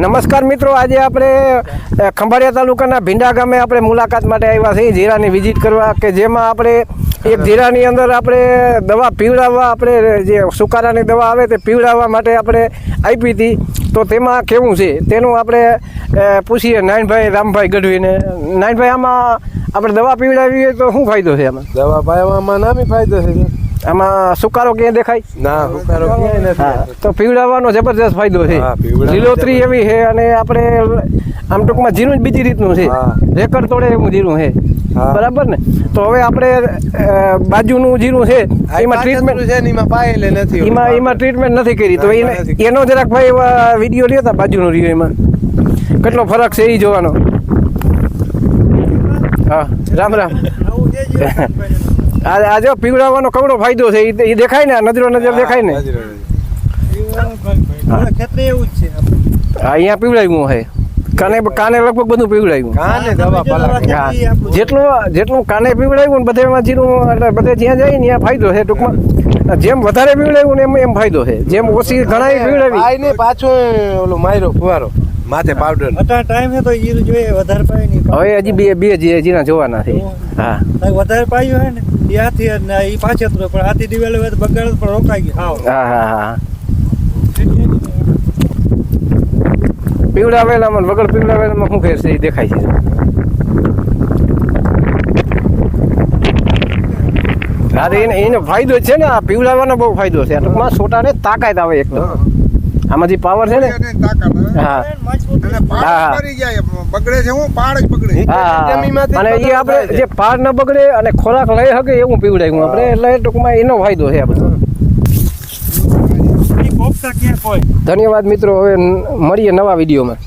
નમસ્કાર મિત્રો, આજે આપણે ખંભાળિયા તાલુકાના ભીંડા ગામે આપણે મુલાકાત માટે આવ્યા છીએ જીરાની વિઝિટ કરવા કે જેમાં આપણે એક જીરાની અંદર આપણે દવા પીવડાવવા આપણે જે સુકારાની દવા આવે તે પીવડાવવા માટે આપણે આપી હતી. તો તેમાં કેવું છે? તેનું આપણે પૂછીએ નાયણભાઈ, રામભાઈ ગઢવીને. નાયણભાઈ, આમાં આપણે દવા પીવડાવી હોય તો શું ફાયદો છે આમાં? દવા પાવામાં નામી ફાયદો છે. આમાં સુકારો ક્યાં દેખાય? ના સુકારો ક્યાંય નથી તો પીવડાવવાનો જબરજસ્ત ફાયદો છે. લીલોતરી એવી છે અને આપણે આમ ટૂંકમાં જીરું જ બીજી રીતનું છે. રેકડ તોડે એવું જીરું છે. બરાબર ને? તો હવે આપણે બાજુનું જીરું છે એમાં ટ્રીટમેન્ટ છે એમાં પાયેલે નથી એમાં એમાં ટ્રીટમેન્ટ નથી કરી. તો એને એનો જરાક ભાઈ વીડિયો લેતા બાજુનું બાજુનો રહ્યો એમાં. કેટલો ફરક છે એ જોવાનો. હા રામ રામ. આ આ જો પીવડાવવાનો કવડો ફાયદો છે એ ઈ દેખાય ને નજરો નજર દેખાય ને. એવું હા, અહીંયા પીવડાવ્યું હે. કાને કાને લગભગ બધું પીવડાવ્યું. કાને દવા પલા જેટલું જેટલું કાને પીવડાવ્યું ને બધેમાં જીરું એટલે બધે જ્યાં જાય ને ત્યાં ફાયદો છે ટૂંકમાં. જેમ વધારે પીવડાવ્યું ને એમ એમ ફાયદો છે. જેમ ઓછી ઘણા પીવડાવી. આઈ ને પાછો ઓલો માર્યો ફુવારો માથે પાવડર અત્યારે ટાઈમ હે તો ઈર જોઈએ વધારે પાય નહીં. હવે હજી બે બે જે જીરા જોવાના છે. હા. વધારે પાયું હે ને? એ હાથી ને એ પાછળ તો પણ હાથી દિવેલ હોય બગાડ પણ રોકાઈ ગયું. હા હા હા પીવડાવેલામાં મને વગર પીવડાવેલામાં શું ફેર છે? એ દેખાય છે. હા એને એનો ફાયદો છે ને, આ પીવડાવવાનો બહુ ફાયદો છે. ટૂંકમાં છોટાને તાકાત આવે એકદમ આમાં જે પાવર છે ને? હા. હા. બગડે છે હું પાડ જ બગડે. અને એ આપણે જે પાર ન બગડે અને ખોરાક લઈ શકે એવું પીવડાયું આપણે એટલે ટૂંકમાં એનો ફાયદો છે આ બધો. એ પોપટા ક્યાં કોઈ ધન્યવાદ મિત્રો હવે મળીએ નવા વિડીયોમાં.